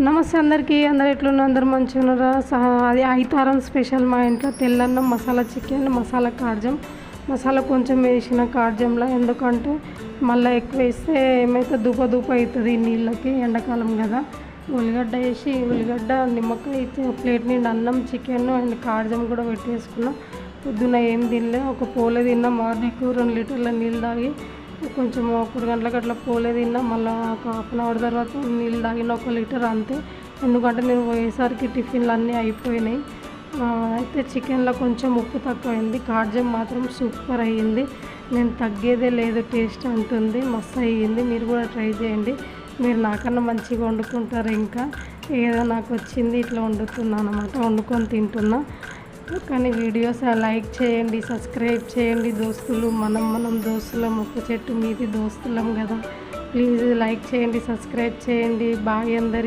నమస్తే అందరికీ. అందరు ఎట్లున్నారు? అందరు మంచిగా ఉన్నారా? సహా అది ఐతారం స్పెషల్ మా ఇంట్లో తెల్లన్నం మసాలా చికెన్ మసాలా కాజం. మసాలా కొంచెం వేసిన కాజంలో. ఎందుకంటే మళ్ళీ ఎక్కువ వేస్తే ఏమైతే దుప దుప అవుతుంది నీళ్ళకి ఎండాకాలం కదా. ఉల్లిగడ్డ వేసి ఉల్లిగడ్డ నిమ్మకాయ ప్లేట్ నిండా అన్నం చికెన్ అండ్ కాజం కూడా పెట్టేసుకున్నాం. పొద్దున్న ఏం తినలే. ఒక పోలే తిన్నా. మార్నింగ్ రెండు లీటర్ల నీళ్ళు తాగి కొంచెం ఒకటి గంటలకు అట్లా పోలే తిన్నా. మళ్ళీ ఒక హాఫ్ అన్ అవర్ తర్వాత నీళ్ళు తాగిన ఒక లీటర్ అంతే. ఎందుకంటే నేను పోయేసరికి టిఫిన్లు అన్నీ అయిపోయినాయి. అయితే చికెన్లో కొంచెం ఉప్పు తక్కువైంది. కాజం మాత్రం సూపర్ అయ్యింది. నేను తగ్గేదే లేదు టేస్ట్ అంటుంది. మస్తు అయ్యింది. మీరు కూడా ట్రై చేయండి. మీరు నాకన్నా మంచిగా వండుకుంటారు ఇంకా. ఏదో నాకు వచ్చింది ఇట్లా వండుతున్నాను అనమాట వండుకొని తింటున్నా. కానీ వీడియోస్ లైక్ చేయండి సబ్స్క్రైబ్ చేయండి దోస్తులు. మనం మనం దోస్తులం ఒక చెట్టు మీది దోస్తులం కదా. ప్లీజ్ లైక్ చేయండి సబ్స్క్రైబ్ చేయండి. బాయ్ అందరి